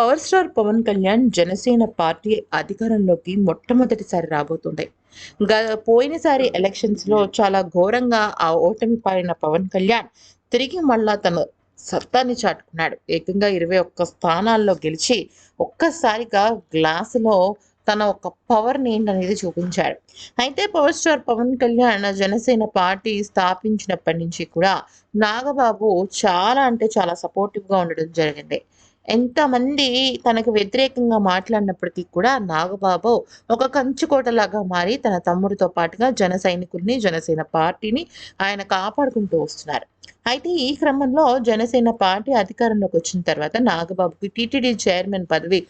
Power star Pawan Kalyan Janasena party అధికారంలోకి మొట్టమొదటిసారి రాబోతుంది పోయినసారి పోయినసారి ఎలక్షన్స్లో చాలా ఘోరంగా ఆ ఓటమి పారిన పవన్ కళ్యాణ్ తిరిగి మళ్ళా తన సత్తాన్ని చాటుకున్నాడు. ఏకంగా ఇరవై ఒక్క స్థానాల్లో గెలిచి ఒక్కసారిగా గ్లాసులో తన ఒక పవర్ని ఏంటనేది చూపించాడు. అయితే power star Pawan Kalyan Janasena party స్థాపించినప్పటి నుంచి కూడా నాగబాబు చాలా అంటే చాలా సపోర్టివ్గా ఉండడం జరిగింది. ఎంతమంది తనకు వ్యతిరేకంగా మాట్లాడినప్పటికీ కూడా నాగబాబు ఒక కంచుకోటలాగా మారి తన తమ్ముడితో పాటుగా జన సైనికుల్ని జనసేన పార్టీని ఆయన కాపాడుకుంటూ వస్తున్నారు. అయితే ఈ క్రమంలో జనసేన పార్టీ అధికారంలోకి వచ్చిన తర్వాత నాగబాబుకి టీటీడీ చైర్మన్ పదవి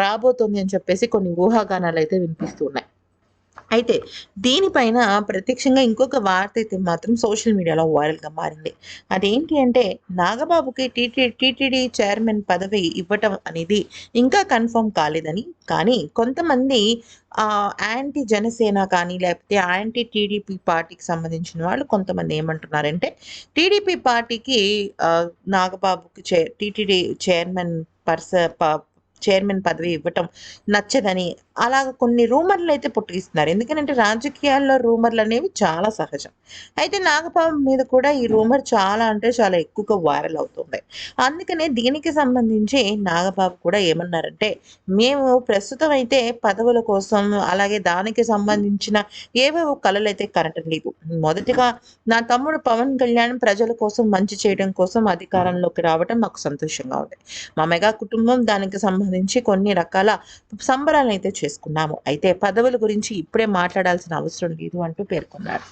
రాబోతోంది అని చెప్పేసి కొన్ని ఊహాగానాలు అయితే వినిపిస్తున్నాయి అయితే దీనిపైన ప్రత్యక్షంగా ఇంకొక వార్త అయితే మాత్రం సోషల్ మీడియాలో వైరల్గా మారింది. అదేంటి అంటే నాగబాబుకి టీటీ టీటీడీ చైర్మన్ పదవి ఇవ్వటం అనేది ఇంకా కన్ఫర్మ్ కాలేదని. కానీ కొంతమంది యాంటీ జనసేన కానీ లేకపోతే యాంటీ టీడీపీ పార్టీకి సంబంధించిన వాళ్ళు కొంతమంది ఏమంటున్నారంటే టీడీపీ పార్టీకి నాగబాబుకి చే టీటీడీ చైర్మన్ పర్స ప- చైర్మన్ పదవి ఇవ్వటం నచ్చదని అలాగ కొన్ని రూమర్లు అయితే పుట్టిస్తున్నారు. ఎందుకంటే రాజకీయాల్లో రూమర్లు అనేవి చాలా సహజం. అయితే నాగబాబు మీద కూడా ఈ రూమర్ చాలా అంటే చాలా ఎక్కువగా వైరల్ అవుతుంది. అందుకనే దీనికి సంబంధించి నాగబాబు కూడా ఏమన్నారంటే మేము ప్రస్తుతం అయితే పదవుల కోసం అలాగే దానికి సంబంధించిన ఏవేవో కళలు అయితే కనటం లేదు. మొదటిగా నా తమ్ముడు పవన్ కళ్యాణ్ ప్రజల కోసం మంచి చేయడం కోసం అధికారంలోకి రావడం మాకు సంతోషంగా ఉంది. మా మెగా కుటుంబం దానికి సంబంధించి కొన్ని రకాల సంబరాలను అయితే చేసుకున్నాము. అయితే పదవుల గురించి ఇప్పుడే మాట్లాడాల్సిన అవసరం లేదు అంటూ పేర్కొన్నారు.